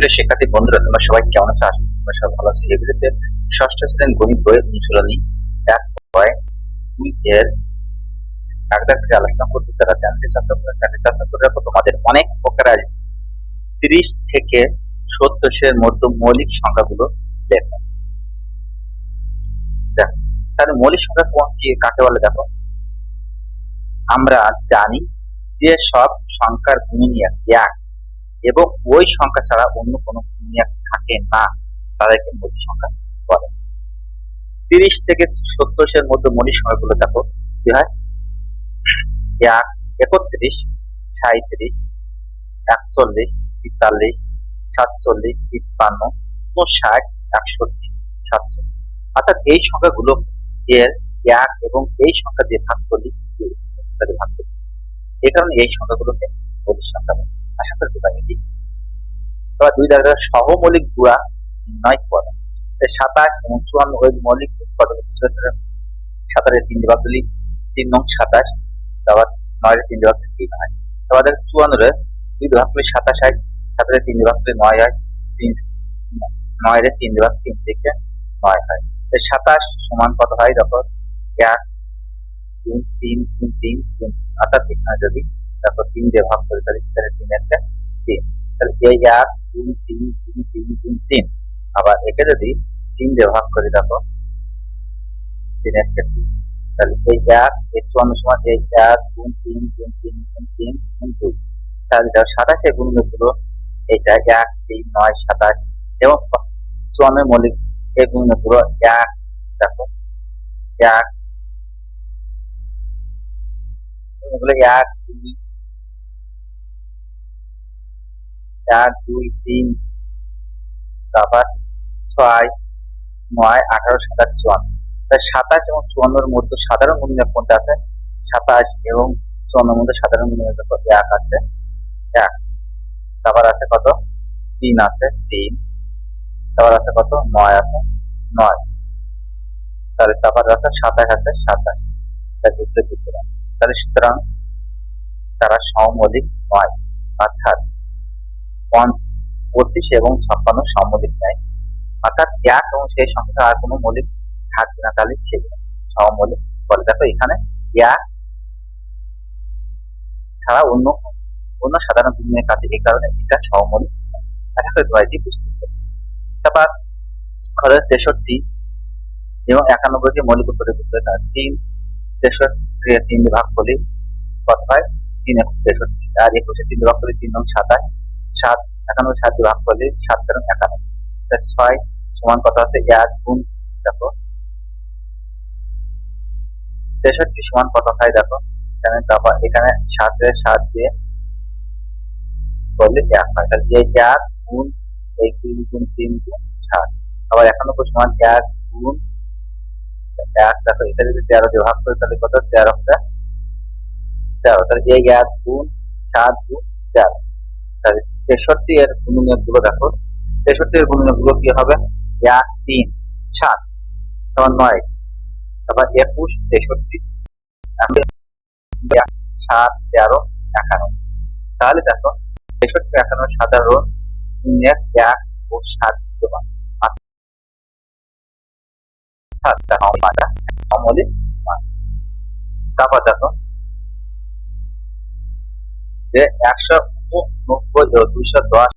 প্রিয় শিক্ষার্থী বন্ধুরা, তোমরা সবাই কেমন আছো? তোমরা সবাই ভালো আছো। এই ষষ্ঠ শ্রেণির গণিত বইয়ের অনুশীলনী এক পয়েন্ট দুই এর আলোচনা করতে যারা চ্যানেলটি সাবস্ক্রাইব করে চ্যানেলটি সাবস্ক্রাইব করে রাখো তোমাদের অনেক উপকার আসবে তিরিশ থেকে মধ্যে মৌলিক সংখ্যাগুলো দেখো, তাহলে মৌলিক সংখ্যা কোন- কি, কাকে বলে দেখো? আমরা জানি যে সব সংখ্যার গুণনীয়ক এক। এবং ওই সংখ্যা ছাড়া অন্য কোনো থাকে না। তাদেরকে মৌলিক সংখ্যা বলে। তিরিশ থেকে সত্তরের মধ্যে মৌলিক সংখ্যাগুলো দেখো, কি হয়? এক, একত্রিশ সাঁত্রিশ একচল্লিশ, তেতাল্লিশ, সাতচল্লিশ, তিপ্পান্ন উনষাট একষট্টি, সাতচল্লিশ। অর্থাৎ এই সংখ্যাগুলো এর এক এবং এই সংখ্যা দিয়ে ভাগ করলে ভাগ করলে। এই কারণে এই সংখ্যাগুলোকে মৌলিক সংখ্যা এবার দুই দাগের সহমৌলিক জোড়া নির্ণয় করে। সাতাশ এবং চুয়ান্ন ওই মৌলিক উৎপাদক বিশ্লেষণের তিন বিভাগ দিলি তিন নং সাতাশ, তারপর নয়ের তিন বিভাগ তিন হয় তোমাদের চুয়ান্নরে দুই বিভাগ করলে সাতাশ হয় সাতারের তিন বিভাগ করলে নয় হয় তিন নয়ের তিন বিভাগ তিন থেকে নয় হয় সাতাশ সমান কত হয়? দেখো এক তিন তিন তিন তিন তিন। অর্থাৎ এখানে যদি দেখো তিন দিয়ে ভাগ করে তাহলে তিন তিন। তাহলে এই এক তিন তিন তিন তিন তিন তিন। আবার একে যদি তিন দিয়ে ভাগ করে, দেখো তিন একটা তিন। তাহলে এই এক চুয়ান্ন সমান এই এক তিন তিন তিন দুই। তাহলে সাতাশে গুণনীয়গুলো এটা এক, তিন, নয়, সাতাশ এবং চুয়ান্ন মৌলিক এই গুলো এক। দেখো, এক। এক, দুই এক দুই, তিন তারপর ছয়, নয়, আঠারো, সাতাশ, চুয়ান্ন। তাই সাতাশ এবং চুয়ান্নর মধ্যে সাধারণ গুণনীয়ক কোনটা আছে? সাতাশ এবং চুয়ান্নর মধ্যে সাধারণ গুণনীয়ক কত এক আছে। এক। তারপর আছে কত? তিন আছে। তিন। তারপর আছে কত? নয় আছে। নয়। তাহলে তারপর আছে সাতাশ আছে সাতাশ। তার দিতে তাহলে সুতরাং তারা সমমৌলিক নয়। অর্থাৎ পঁচিশ এবং ছাপ্পান্ন সমমৌলিক নয়। অর্থাৎ এক এবং সেই সংখ্যা আর কোনো মৌলিক থাকবে না, তাহলে সেগুলো সমমৌলিক বলে। দেখো এখানে এক ছাড়া অন্য অন্য সাধারণ গুণের কাছে এই কারণে এটা সমমৌলিক নয়। আশা করি তোমরা বুঝতে পেরেছ। তারপর খরচ তেষট্টি এবং একানব্বইকে মৌলিক উত্তরে বুঝতে হবে তিন, তেষট্টি তিন ভাগ করলে কত তিন একুশ তেষট্টি। আর একুশে তিন ভাগ করলে তিন নং সাতাশ। সাত একানব্বই সাত ভাগ করলে সাত তেরো একানব্বই ছয়, সমান কত আছে? এক গুণ, দেখো। তেষট্টি সমান কত হয়? দেখো। এখানে তারপর এখানে সাতের সাত দিয়ে করলে এক হয়। তাহলে এই এক গুণ, এই তিন গুণ তিন গুণ, সাত। আবার একানব্বই সমান এক গুণ, এক। দেখো, এটা যদি তেরো দিয়ে ভাগ করে, তাহলে কত? তেরো তেরো। তাহলে এই এক গুণ, সাত গুণ, তেরো। তাহলে তেষট্টি এর গুণনীয়কগুলো দেখো। তেষট্টি এর গুণনীয়কগুলো কি হবে? এক, তিন, সাত, তারপর নয়, তারপর একুশ, তেষট্টি। সাত, তেরো, একান্ন। তাহলে দেখো, তেষট্টি, একান্ন সাধারণ গুণনীয়ক এক ও সাত বিদ্যমান অর্থাৎ তার মানটা সমলিত মান তারপর দেখো যে একশো নব্বই ও দুইশো দশ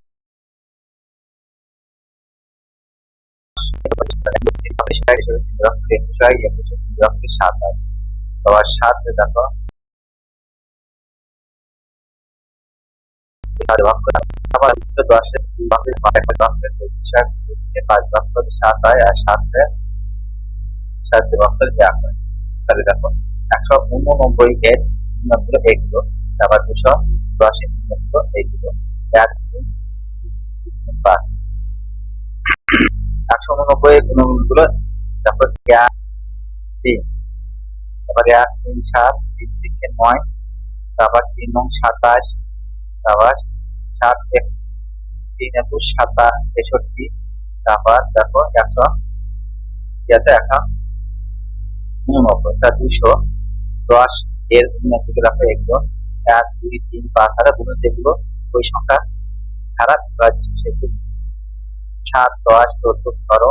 সাত আবার দেখো আবার পাঁচ করে সাত হয় আর সাতে সাত করে এক হয় তাহলে দেখো একশো উননব্বই এর গুণগুলো এইগুলো তারপর দুশো দশে গুণগুলো এইগুলো এক পাঁচ একশো উননব্বই গুণগুলো তারপর এক তারপর এক তিন, সাত, তিন থেকে নয়, তারপর তিন নং সাতাশ, তারপর সাত, এক, তিন একুশ, সাতাশ, তেষট্টি, তারপর দেখো একশো, কি আছে একশো উননব্বই, তা দুশো, দশ, এর উন্নতিকে রাখো একদম এক দুই, তিন, পাঁচ হারা গুণ যেগুলো ওই সংখ্যা বিভাজ্য সেগুলো সাত, দশ, চোদ্দ। তাহলে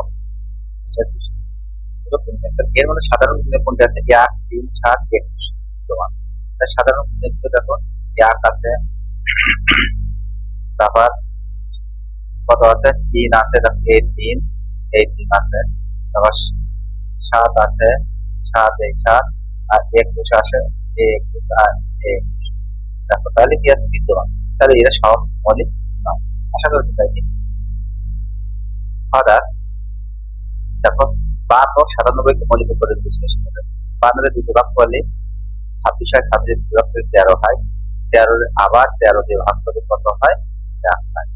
এর মধ্যে সাধারণ গুণনীয়ক কোনটা আছে? এক, তিন, সাত, একুশ সাধারণগুলো দেখো, এক আছে, তারপর কত আছে? তিন আছে এই তিন এই তিন আছে, তারপর সাত আছে, সাত, এই সাত, আর একুশ আছে, একুশ, আর একুশ। তাহলে কি আছে বিদ্যমান? তাহলে এরা সব মৌলিক নাম। আশা করি বুঝাইছি অর্থাৎ, দেখো বান্ন সাতানব্বইকে মৌলিক করে বিশ্লেষণ করে। বান্নরে দুটো ভাগ করলে ছাব্বিশ হয়, ছাব্বিশ দুটো ভাগ তেরো হয়। তেরো আবার তেরো দিয়ে ভাগ করে কত হয়? এক হয়।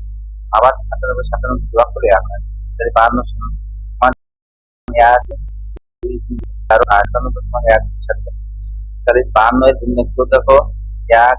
আবার সাতানব্বই সাতানব্বই দুটো ভাগ করে এক হয়। তাহলে বান্ন সমান এক তেরো আটানব্বই সমান এক তাহলে বান্ন এর দেখো এক